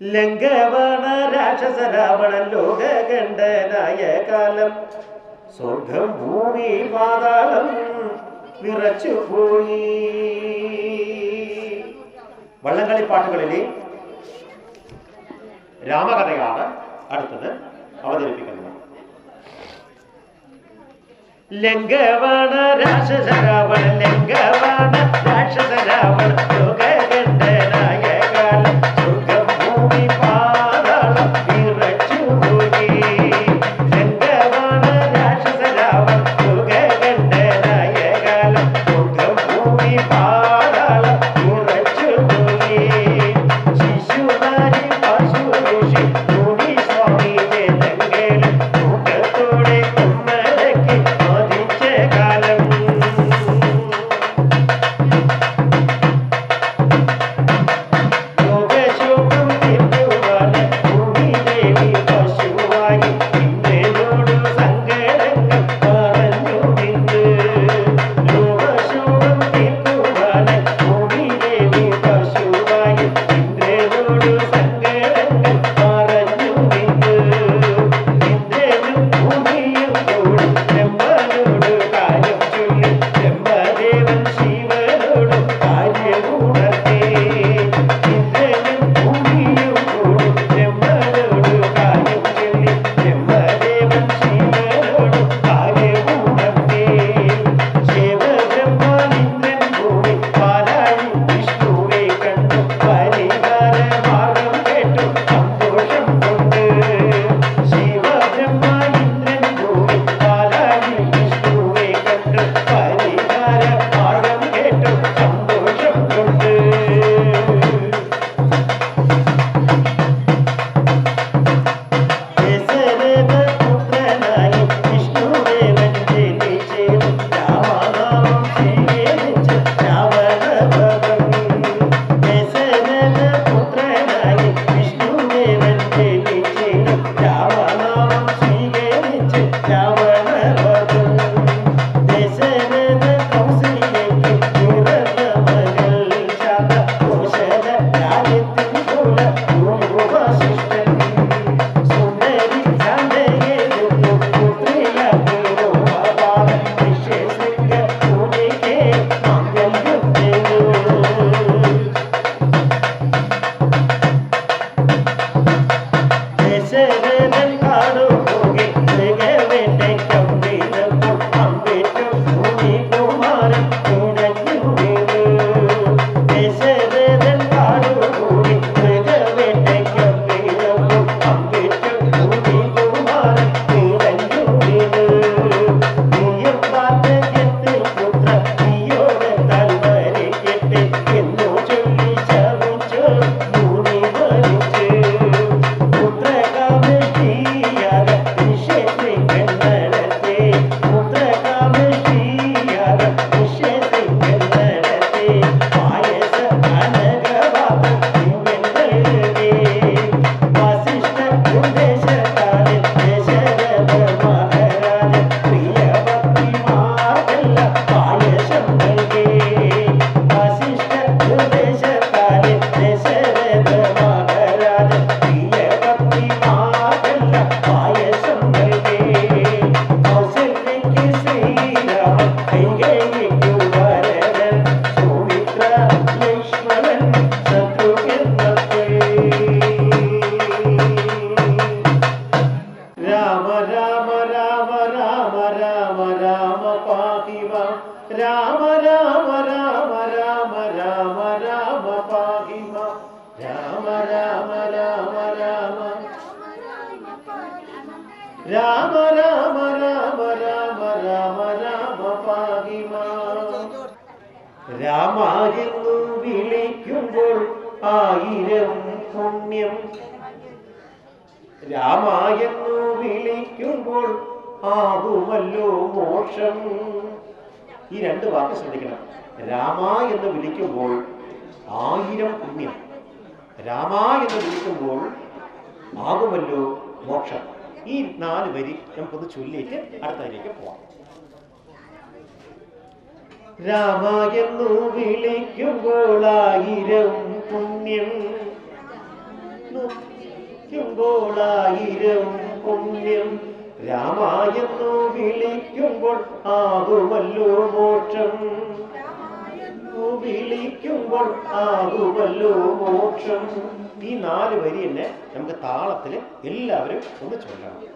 ലങ്കവണ രാക്ഷസരാവണ ലോകകണ്ഠനായ കാലം സ്വർഗം ഭൂമി പാതാളം വിറച്ചുപോയി വള്ളംകളി പാട്ടുകളിലെ രാമകഥയാണ് അടുത്തത് അവതരിപ്പിക്കുന്നത്. ലങ്കവണ രാക്ഷസരാവണ രാക്ഷസ രാക്ഷസരാവണ ലോക രാമ രാമ രാമ രാമ രാമ രാമ പാകിമ. രാമായെന്നു വിളിക്കുമ്പോൾ ആയിരം പുണ്യം. രാമായെന്നു വിളിക്കുമ്പോൾ ആകുമല്ലോ മോക്ഷം. ഈ രണ്ട് വാക്ക് ശ്രദ്ധിക്കണം. രാമ എന്ന് വിളിക്കുമ്പോൾ ആയിരം പുണ്യം. രാമ എന്ന് വിളിക്കുമ്പോൾ ആകുമല്ലോ മോക്ഷം. ഈ നാല് വരി നമുക്കൊന്ന് ചൊല്ലിയിട്ട് അടുത്തതിലേക്ക് പോവാം. രാമ എന്നു വിളിക്കുമ്പോൾ ആയിരം പുണ്യം. വിളിക്കുമ്പോൾ ആയിരം പുണ്യം. രാമ എന്നു വിളിക്കുമ്പോൾ ആകുമല്ലോ മോക്ഷം. വിളിക്കുമ്പോൾ ആകുമല്ലോ മോക്ഷം. ഈ നാല് വരി തന്നെ നമുക്ക് താളത്തിൽ എല്ലാവരും ഒന്ന് ചൊല്ലണം.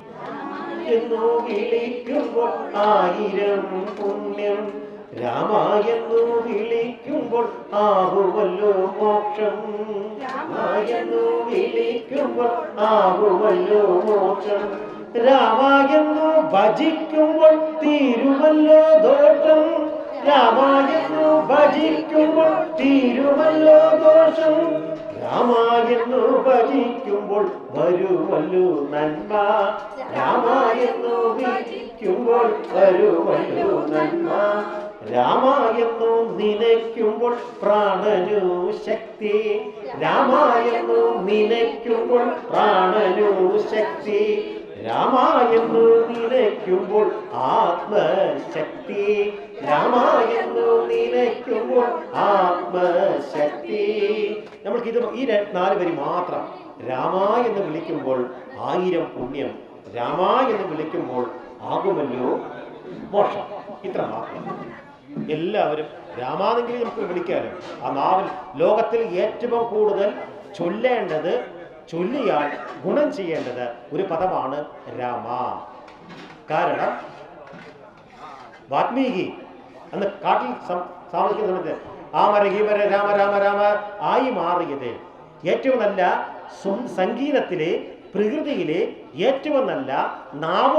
എന്നു വിളിക്കുമ്പോൾ ആയിരം പുണ്യം. രാമ എന്നു വിളിക്കുമ്പോൾ ആകുമല്ലോ മോക്ഷം. രാമായെന്നു വിളിക്കുമ്പോൾ ആകുമല്ലോ മോക്ഷം. രാമായെന്നു ഭജിക്കുമ്പോൾ തീരുമല്ലോ ദോഷം. രാമായെന്നു ഭജിക്കുമ്പോൾ തീരുമല്ലോ ദോഷം. രാമായെന്നു ഭജിക്കുമ്പോൾ വരുമല്ലോ നന്മ. രാമായെന്നു ഭജിക്കുമ്പോൾ വരുമല്ലോ നന്മ. രാമായെന്നു നിനയ്ക്കുമ്പോൾ പ്രാണനു ശക്തി. രാമായെന്നു നിനയ്ക്കുമ്പോൾ പ്രാണനു ശക്തി. രാമായെന്നു നിലയ്ക്കുമ്പോൾ ആത്മശക്തി. രാമ എന്ന് നിലയ്ക്കുമ്പോൾ ആത്മശക്തി. നമ്മൾക്ക് ഇത് ഈ നാല് വരി മാത്രം. രാമ എന്ന് വിളിക്കുമ്പോൾ ആയിരം പുണ്യം. രാമ എന്ന് വിളിക്കുമ്പോൾ ആകുമല്ലോ മോക്ഷം. ഇത്ര മാത്രം. എല്ലാവരും രാമാന്നെങ്കിലും നമുക്ക് വിളിക്കാമല്ലോ ആ നാവൽ ലോകത്തിൽ ഏറ്റവും കൂടുതൽ ചൊല്ലേണ്ടത് ചൊല്ലിയാൽ ഗുണം ചെയ്യേണ്ടത് ഒരു പദമാണ് രാമ. കാരണം വാത്മീകി അന്ന് കാട്ടിൽ താമസിക്കുന്ന സമയത്ത് ആമര ഹീമര രാമ രാമ രാമ ആയി മാറിയത്. ഏറ്റവും നല്ല സംഗീതത്തിലെ പ്രകൃതിയിലെ ഏറ്റവും നല്ല നാവ്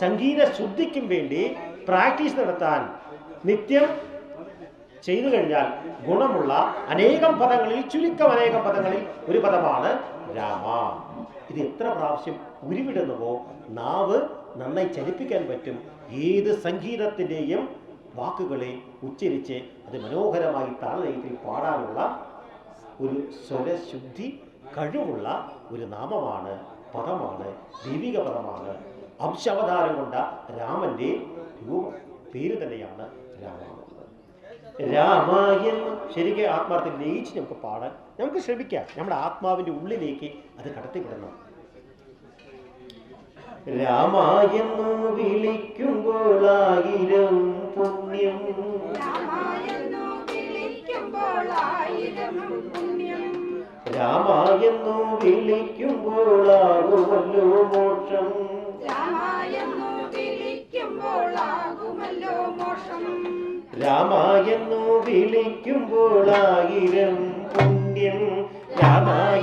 സംഗീത ശുദ്ധിക്കും വേണ്ടി പ്രാക്ടീസ് നടത്താൻ നിത്യം ചെയ്തു കഴിഞ്ഞാൽ ഗുണമുള്ള അനേകം പദങ്ങളിൽ ചുരുക്കം അനേകം പദങ്ങളിൽ ഒരു പദമാണ് രാമ. ഇത് എത്ര പ്രാവശ്യം ഉരുവിടുന്നുവോ നാവ് നന്നായി ചലിപ്പിക്കാൻ പറ്റും. ഏത് സംഗീതത്തിന്റെയും വാക്കുകളെ ഉച്ചരിച്ച് അത് മനോഹരമായി താളനയത്തിൽ പാടാനുള്ള ഒരു സ്വരശുദ്ധി കഴിവുള്ള ഒരു നാമമാണ് പദമാണ് ദൈവിക പദമാണ്. അംശാവതാരം കൊണ്ട രാമന്റെ രൂപം പേര് തന്നെയാണ് രാമ രാമായൻ ശരിക്കും ആത്മാർത്ഥം ലയിച്ച് നമുക്ക് പാടാൻ നമുക്ക് ശ്രമിക്കാം. നമ്മുടെ ആത്മാവിന്റെ ഉള്ളിലേക്ക് അത് കടത്തിവിടണം. രാമായെന്നു വിളിക്കുമ്പോൾ ആയിരം പുണ്യം. രാമായെന്നു വിളിക്കുമ്പോൾ ആയിരം പുണ്യം. രാമായെന്നു വിളിക്കുമ്പോൾ ആകുമല്ലോ മോക്ഷം. രാമായെന്നു വിളിക്കുമ്പോൾ രാമായെന്നു ആയിരം പുണ്യം. രാമായ